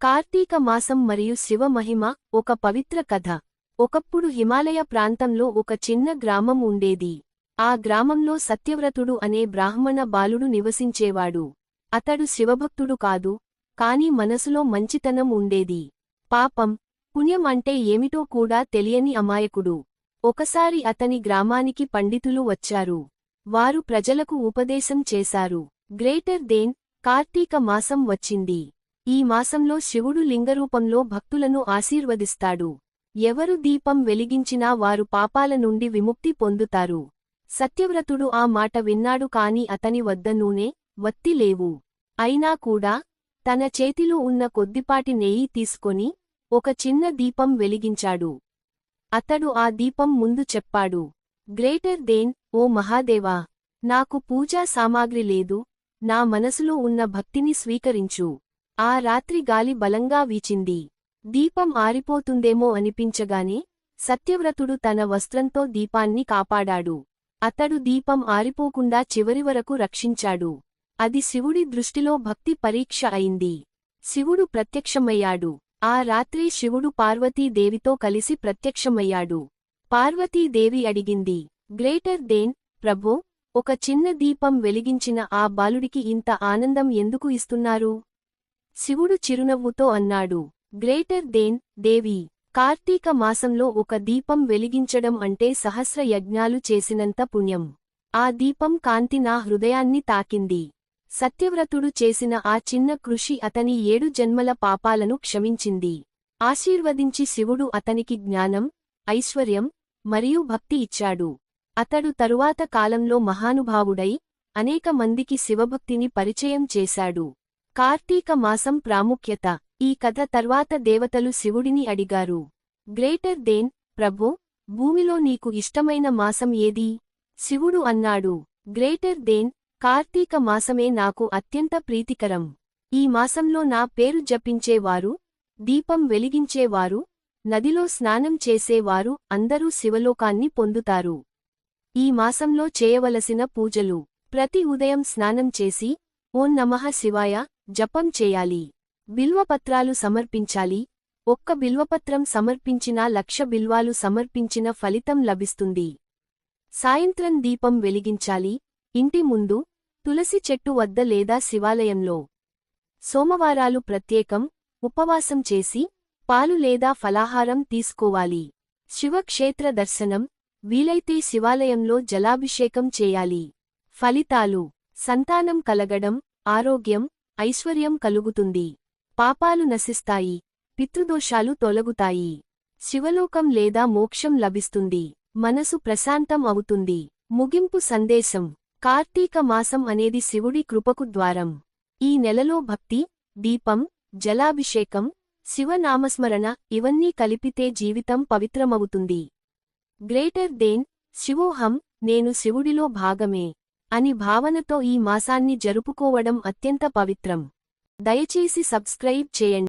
కార్తీక మాసం మరియు శివ మహిమ ఒక పవిత్ర కథ. ఒకప్పుడు హిమాలయ ప్రాంతంలో ఒక చిన్న గ్రామం ఉండేది. ఆ గ్రామంలో సత్యవ్రతుడు అనే బ్రాహ్మణ బాలుడు నివసించేవాడు. అతడు శివభక్తుడు కాదు కాని మనసులో మంచితనం ఉండేది. పాపం పుణ్యం అంటే ఏమిటో కూడా తెలియని అమాయకుడు. ఒకసారి అతని గ్రామానికి పండితులు వచ్చారు. వారు ప్రజలకు ఉపదేశం చేశారు. గ్రేటర్ దేన్ కార్తీక మాసం వచ్చింది. ఈ మాసంలో శివుడు లింగరూపంలో భక్తులను ఆశీర్వదిస్తాడు. ఎవరు దీపం వెలిగించినా వారు పాపాల నుండి విముక్తి పొందుతారు. సత్యవ్రతుడు ఆ మాట విన్నాడు కాని అతని వద్ద నూనె వత్తి లేవు. అయినా కూడా తన చేతిలో ఉన్న కొద్దిపాటి నెయ్యి తీసుకొని ఒక చిన్న దీపం వెలిగించాడు. అతడు ఆ దీపం ముందు చెప్పాడు గ్రేటర్ దేన్ ఓ మహాదేవా! నాకు పూజా సామాగ్రి లేదు నా మనసులో ఉన్న భక్తిని స్వీకరించు. ఆ రాత్రి గాలి బలంగా వీచింది. దీపం ఆరిపోతుందేమో అనిపించగానే సత్యవ్రతుడు తన వస్త్రంతో దీపాన్ని కాపాడాడు. అతడు దీపం ఆరిపోకుండా చివరి వరకు రక్షించాడు. అది శివుడి దృష్టిలో భక్తి పరీక్ష అయింది. శివుడు ప్రత్యక్షమయ్యాడు. ఆ రాత్రి శివుడు పార్వతీదేవితో కలిసి ప్రత్యక్షమయ్యాడు. పార్వతీదేవి అడిగింది గ్రేటర్ దేన్ ప్రభో ఒక చిన్న దీపం వెలిగించిన ఆ బాలుడికి ఇంత ఆనందం ఎందుకు ఇస్తున్నారు? శివుడు చిరునవ్వుతో అన్నాడు గ్రేటర్ దేన్ దేవి కార్తీక మాసంలో ఒక దీపం వెలిగించడం అంటే సహస్ర యజ్ఞాలు చేసినంత పుణ్యం. ఆ దీపం కాంతి నా హృదయాన్ని తాకింది. సత్యవ్రతుడు చేసిన ఆ చిన్న కృషి అతని ఏడు జన్మల పాపాలను క్షమించింది. ఆశీర్వదించి శివుడు అతనికి జ్ఞానం ఐశ్వర్యం మరియు భక్తి ఇచ్చాడు. అతడు తరువాత కాలంలో మహానుభావుడై అనేక మందికి శివభక్తిని పరిచయం చేశాడు. కార్తీక మాసం ప్రాముఖ్యత. ఈ కథ తర్వాత దేవతలు శివుడిని అడిగారు. గ్రేటర్ దేన్ ప్రభో భూమిలో నీకు ఇష్టమైన మాసం ఏది? శివుడు అన్నాడు. గ్రేటర్ దేన్ కార్తీక మాసమే నాకు అత్యంత ప్రీతికరం. ఈ మాసంలో నా పేరు జపించేవారు దీపం వెలిగించేవారు నదిలో స్నానం చేసేవారు అందరూ శివలోకాన్ని పొందుతారు. ఈ మాసంలో చేయవలసిన పూజలు. ప్రతి ఉదయం స్నానం చేసి ఓం నమః శివాయ జపం చేయాలి. బిల్వపత్రాలు సమర్పించాలి. ఒక్క బిల్వపత్రం సమర్పించినా లక్ష బిల్వాలు సమర్పించిన ఫలితం లభిస్తుంది. సాయంత్రం దీపం వెలిగించాలి. ఇంటి ముందు తులసి చెట్టు వద్ద లేదా శివాలయంలో. సోమవారాలు ప్రత్యేకం ఉపవాసం చేసి పాలు లేదా ఫలాహారం తీసుకోవాలి. శివక్షేత్ర దర్శనం వీలైతే శివాలయంలో జలాభిషేకం చేయాలి. ఫలితాలు సంతానం కలగడం ఆరోగ్యం ఐశ్వర్యం కలుగుతుంది. పాపాలు నశిస్తాయి. పితృదోషాలు తొలగుతాయి. శివలోకం లేదా మోక్షం లభిస్తుంది. మనసు ప్రశాంతం అవుతుంది. ముగింపు సందేశం. కార్తీక మాసం అనేది శివుడి కృపకు ద్వారం. ఈ నెలలో భక్తి దీపం జలాభిషేకం శివనామస్మరణ ఇవన్నీ కలిపితే జీవితం పవిత్రమవుతుంది. గ్రేటర్ దేన్ శివోహం నేను శివుడిలో భాగమే. అని భావనతో ఈ మాసాన్ని జరుపుకోవడం అత్యంత పవిత్రం. దయచేసి సబ్స్క్రైబ్ చేయండి.